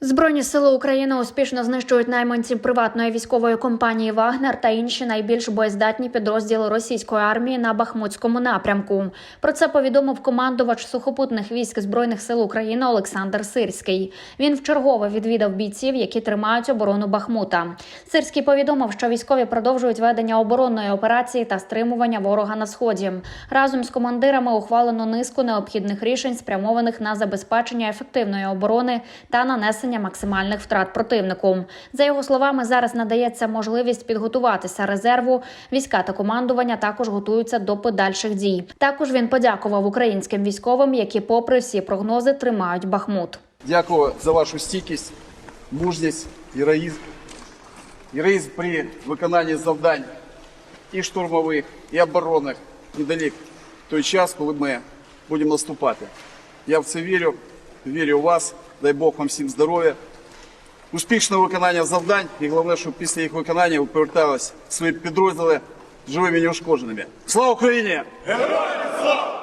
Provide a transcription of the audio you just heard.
Збройні сили України успішно знищують найманців приватної військової компанії Вагнер та інші найбільш боєздатні підрозділи російської армії на Бахмутському напрямку. Про це повідомив командувач сухопутних військ збройних сил України Олександр Сирський. Він вчергове відвідав бійців, які тримають оборону Бахмута. Сирський повідомив, що військові продовжують ведення оборонної операції та стримування ворога на сході. Разом з командирами ухвалено низку необхідних рішень, спрямованих на забезпечення ефективної оборони та нанесення максимальних втрат противнику. За його словами, зараз надається можливість підготуватися резерву. Війська та командування також готуються до подальших дій. Також він подякував українським військовим, які, попри всі прогнози, тримають Бахмут. Дякую за вашу стійкість, мужність, героїзм. Героїзм при виконанні завдань і штурмових, і оборонних недалік той час, коли ми будемо наступати. Я в це вірю, вірю у вас. Дай Бог вам всім здоров'я, успішного виконання завдань і головне, щоб після їх виконання ви поверталися в свої підрозділи живими і неушкодженими. Слава Україні! Героям слава!